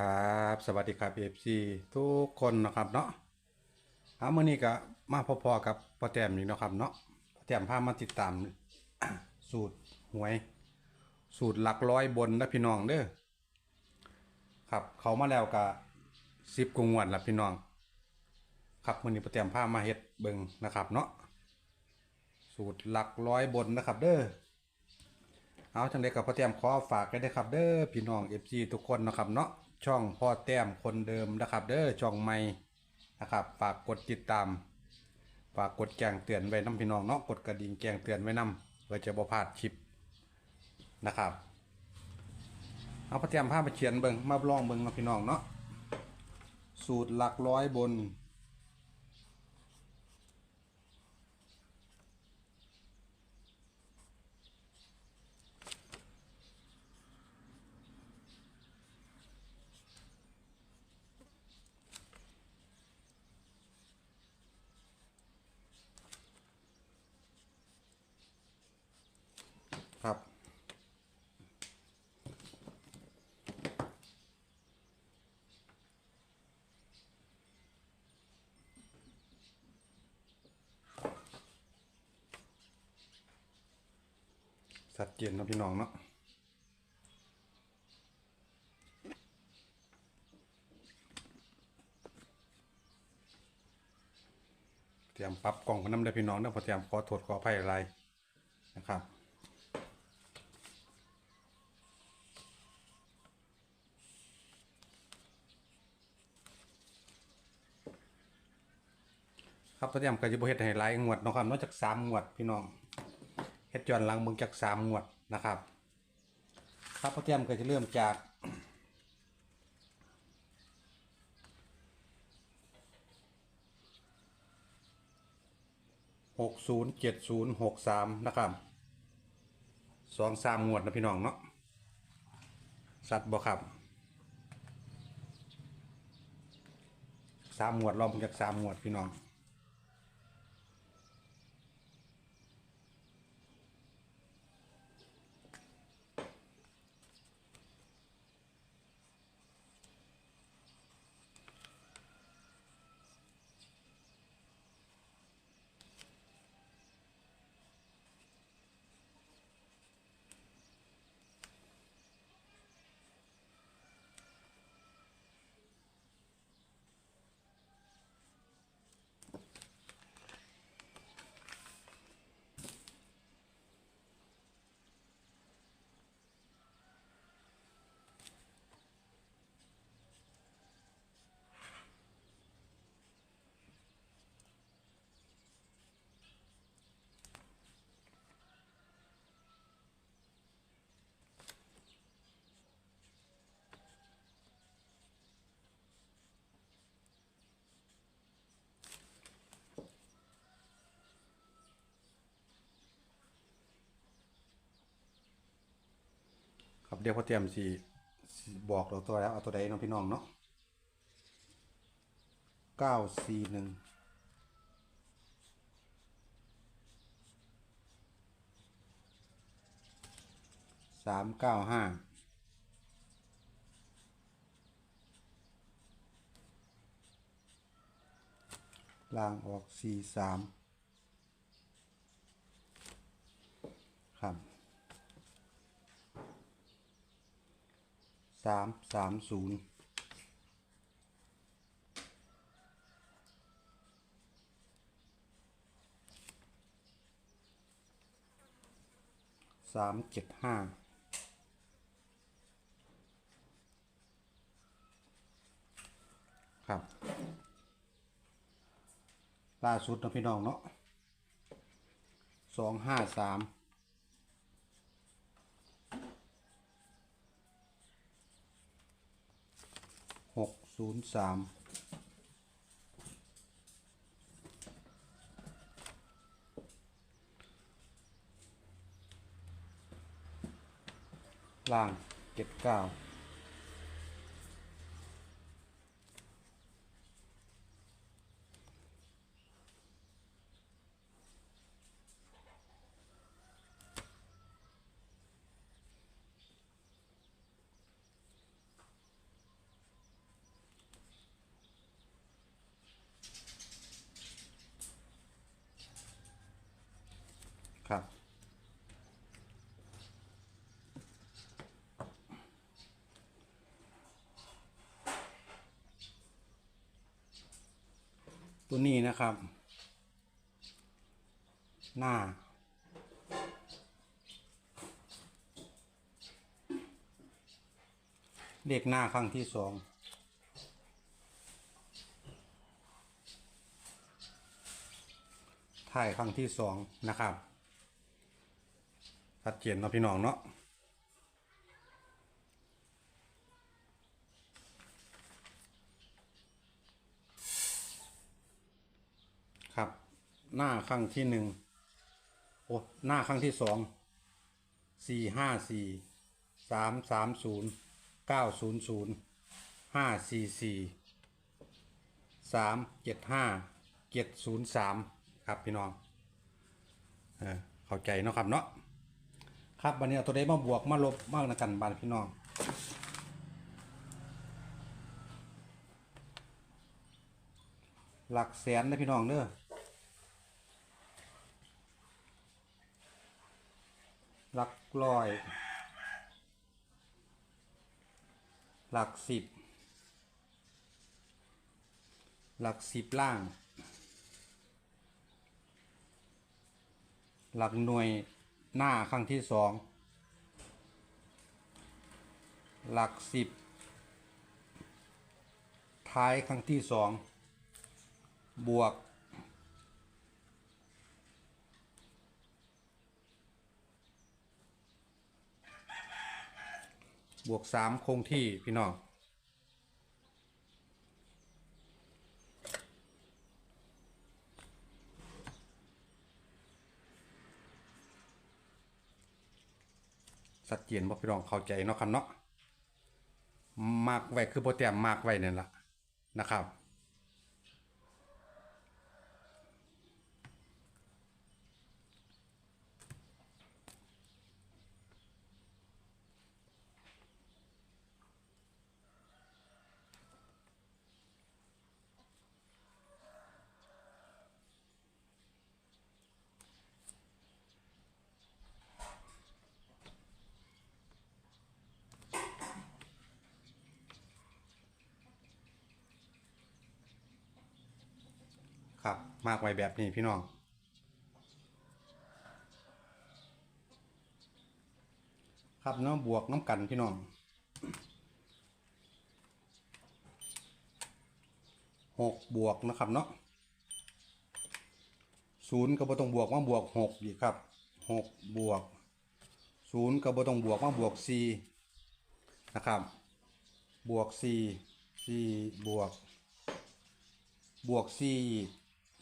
ครับ สวัสดีครับเอฟซีทุกคนนะครับเนาะเอามื่อนี้ก็มาพอๆกับพ่อแต้มนี่เนาะครับเนาะพ่อแต้มพามาติดตาม สูตรหวย สูตรหลักร้อยบนนะพี่น้องเด้อครับเขามาแล้วก็สิบกว่างวดละพี่น้อง ครับมื่อนี้พ่อแต้มพามาเฮ็ดเบิงนะครับเนาะสูตรหลักร้อยบนนะครับเด้อเอาจังไดกับพ่อแต้มขอฝากไว้ด้วยครับเด้อพี่น้อง FC ทุกคนนะครับเนาะ ช่องพ่อแต้มคนเดิมนะครับ เด้อช่องใหม่นะครับฝากกดติดตาม ฝากกดแจ้งเตือนไว้น้ำพี่น้องเนาะกดกระดิ่งแจ้งเตือนไว้นำเพื่อจะบ่พลาดคลิปนะครับเอาพ่อแต้มผ้ามาเขียนเบิงมาลองเบิงเนาะพี่น้องเนาะสูตรหลักร้อยบน ครับ สัดเจนเนาะพี่น้องเนาะเตรียมปรับกล่องกันน้ำได้พี่น้องนะพอเตรียมขอโทษขออภัยอะไรนะครับครับพอเตรียมก็จะบเฮ็ดให้หลายงวดเนาะครับนอกจากสามงวดพี่น้อง เฮ็ดย้อนหลังเบิ่งจากสามงวดนะครับ ครับพ่อเตรียมก็จะเริ่มจากหกศูนย์เจ็ดศูนย์หกสามนะครับสองสามงวดนะพี่น้องเนาะสัตว์บ่ครับสามงวดลองเบิ่งจากสามงวดพี่น้อง ครับเดี๋ยวพ่อเตรียมสิบอกเราตัวแล้วเอาตัวใดน้องพี่น้องเนาะเก้าสี่หนึ่งสามเก้าห้าล่างออกสี่สามครับ สามสามศูนย์สามเจ็ดห้าครับล่าสุดนะพี่น้องเนาะสองห้าสาม หก ศูนย์สามล่างเจ็ดเก้า ตัวนี้นะครับ หน้า เลขหน้าครั้งที่สองถ่ายครั้งที่สองนะครับชัดเจนเนาะพี่น้องเนาะ ครับ หน้าครั้งที่หนึ่งโอ้หน้าครั้งที่สองสี่ห้าสี่สามสามศูนย์เก้าศูนย์ศูนย์ห้าสี่สี่สามเจ็ดห้าเจ็ดศูนย์สามครับพี่น้องเออเข้าใจเนาะครับเนาะครับวันนี้เอาตัวใดมาบวกมาลบมากนะกันบานพี่น้องหลักแสนนะพี่น้องเด้อหลัก ร้อย หลักสิบ หลักสิบล่าง หลักหน่วยหน้าครั้งที่สอง หลักสิบ ท้ายครั้งที่สอง บวก บวกสามคงที่พี่น้องสัดเจนบ่พี่น้องเข้าใจเนาะครับเนาะมากไว้คือโปรแกรมมากไว้นั่นละนะครับ ครับ มากไว้แบบนี้พี่น้อง ครับเนาะบวกน้ำกันพี่น้องหกบวกนะครับเนาะศูนย์ก็บ่ต้องบวกมาบวกหกอีครับหกบวกศูนย์ก็บ่ต้องบวกมาบวกสี่นะครับ บวกสี่สี่บวก บวกสี่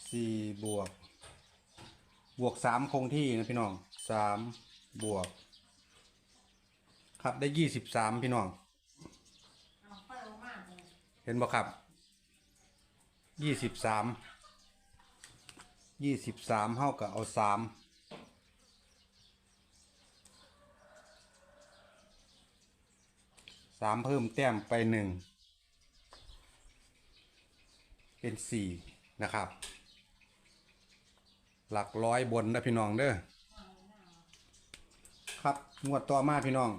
สี่บวก บวกสามคงที่นะพี่น้องสามบวก ครับได้ยี่สิบสามพี่น้อง เอาค่อยเอามาเลยเห็นบ่ครับ ยี่สิบสาม ยี่สิบสามเท่ากับเอาสาม สามเพิ่มแต้มไปหนึ่ง เป็นสี่นะครับ หลักร้อยบนนะพี่น้องเด้อครับงวดต่อมาพี่น้อง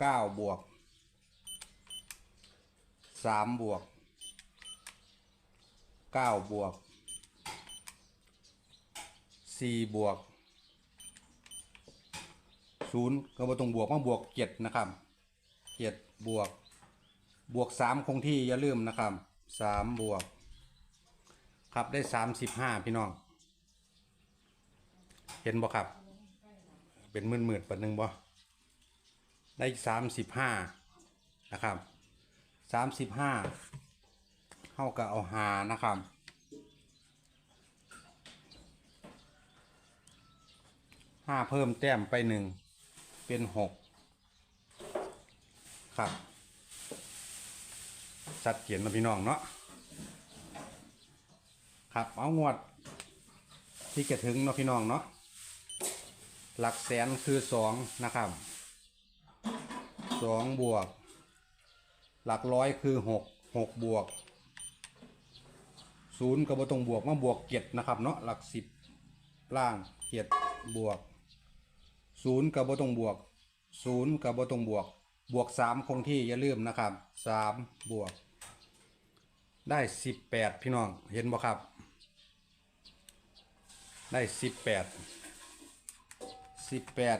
เก้าบวกสามบวกเก้าบวกสี่บวกศูนย์ก็บ่ต้องบวกมาบวกเจ็ดนะครับเจ็ดบวกบวกสามคงที่อย่าลืมนะครับสามบวก ครับได้สามสิบห้าพี่น้อง เห็นบ่ครับ เป็นหมื่นหมื่นปันหนึ่งบ่ได้สามสิบห้านะครับสามสิบห้าเท่ากับเอาหานะครับห้าเพิ่มแต้มไปหนึ่งเป็นหกครับสัดเขียนมาพี่น้องเนาะ ครับเอางวด ที่จะถึงเนาะพี่น้องเนาะหลักแสนคือสองนะครับสองบวก หลักร้อยคือหกหกบวกศูนย์ก็บ่ต้องบวกมาบวกเจ็ดนะครับเนาะหลักสิบล่างเจ็ดบวกศูนย์ก็บ่ต้องบวกศูนย์ก็บ่ต้องบวก บวกสามคงที่อย่าลืมนะครับสามบวก ได้สิบแปดพี่น้องเห็นบ่ครับ ได้สิบแปดสิบแปด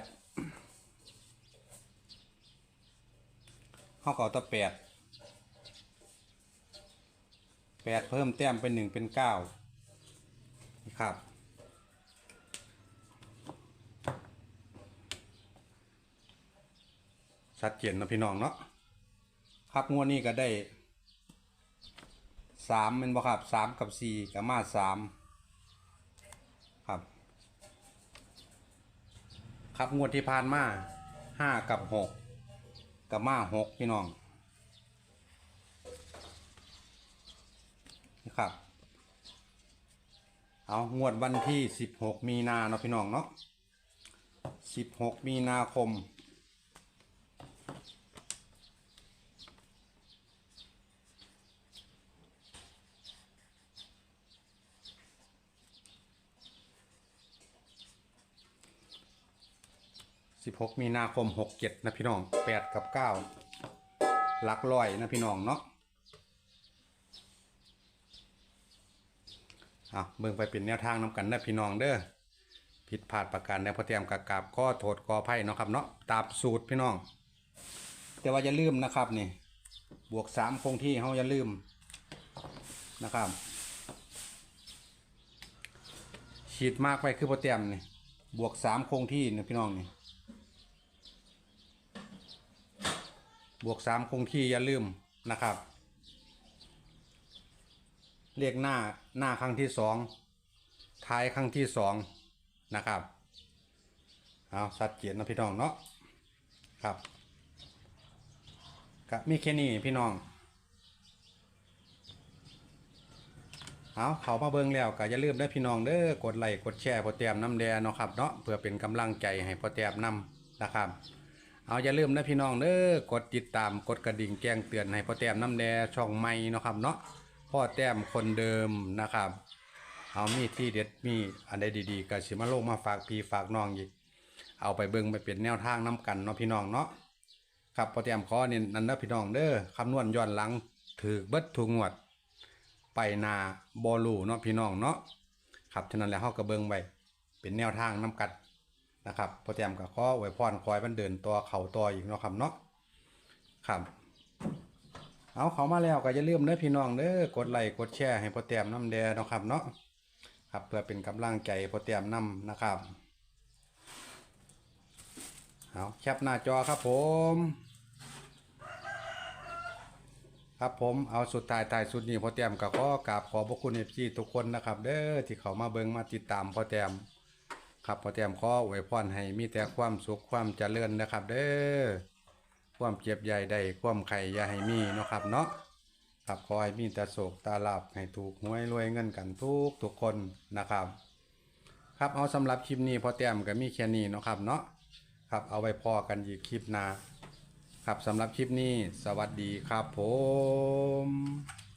เขาก็เอาตัวแปดแปดเพิ่มแต้มเป็นหนึ่งเป็นเก้านะครับชัดเจนนะพี่น้องเนาะครับงวดนี้ก็ได้สามเป็นบ่ครับสามกับสี่กับมาสามครับ ครับงวดที่ผ่านมาห้ากับหกกับมาหกพี่น้องนี่ครับ เอางวดวันที่สิบหกมีนาเนาะพี่น้องเนาะสิบหกมีนาคม 16 มีนาคม 67 นะพี่น้อง 8 กับ 9 หลักร้อยนะพี่น้องเนาะอะเบิ่งไปเป็นแนวทางน้ำกันนะพี่น้องเด้อผิดพลาดประการใดพอเตรียมกากาบก็โทษกอไผ่เนาะครับเนาะตามสูตรพี่น้อง แต่ว่าอย่าลืมนะครับนี่บวก3คงที่เฮาอย่าลืมนะครับฉีดมากไปคือพอเตรียมนี่บวก3คงที่นะพี่น้องนี่ บวกสามคงที่อย่าลืมนะครับเรียกหน้าหน้าครั้งที่สองท้ายครั้งที่สองนะครับเอาสัดเกียรนะพี่น้องเนาะครับกับมีแค่นี้พี่น้องเอาเขามาเบิ่งแล้วก็อย่าลืมได้พี่น้องเด้อกดไลค์กดแชร์พอแต้มน้ำแดงเนาะครับเนาะเพื่อเป็นกำลังใจให้พอแต้มนำนะครับ เอาอย่าลืมนะพี่น้องเด้อกดติดตามกดกระดิ่งแจ้งเตือนให้พ่อแต้มน้ำแดช่องใหม่เนาะครับเนาะพ่อแต้มคนเดิมนะครับเอามีที่เด็ดมีอันใดดีๆก็สิมาโลกมาฝากพี่ฝากน้องอีก เอาไปเบิ่งไปเป็นแนวทางน้กันเนาะพี่น้องเนาะครับพ่อแต้มขอเนี่ยนั่นนะพี่น้องเด้อคำนวณย้อนหลังถือเบิดทุกงวด ไปนาบอลูเนาะพี่น้องเนาะครับฉะนั้นแล้วเฮาก็เบิงไว้เป็นแนวทางน้กัน นะครับโปรแกรมกับข้อไว้พรคอยมันเดินตัวเข่าตัวอีกเนาะครับเนาะครับเอาเขามาแล้วก็อย่าลืมเด้อพี่น้องเด้อกดไลค์กดแชร์ให้โปรแกรมน้ำแดงเนาะครับเนาะครับเพื่อเป็นกำลังใจโปรแกรมน้ำนะครับเอาแคปหน้าจอครับผม ครับผมเอาสุดท้ายท้ายสุดนี้พอแต้มกับข้อกราบขอบพระคุณเอฟซีทุกคนนะครับ เด้อที่เขามาเบิงมาติดตามพอแต้ม ครับพอแต้มข้ออวยพรให้มีแต่ความสุขความเจริญนะครับ เด้อความเจ็บใหญ่ได้ความไข่ย่าให้มีเนาะครับเนาะครับขอให้มีแต่โศกตาลับให้ถูกหวยรวยเงินกันทุกทุกคนนะครับ ครับเอาสำหรับคลิปนี้พอแต้มก็มีแค่นี้เนาะครับเนาะครับเอาไว้พอกันอีกคลิปหน้าครับสำหรับคลิปนี้สวัสดีครับผม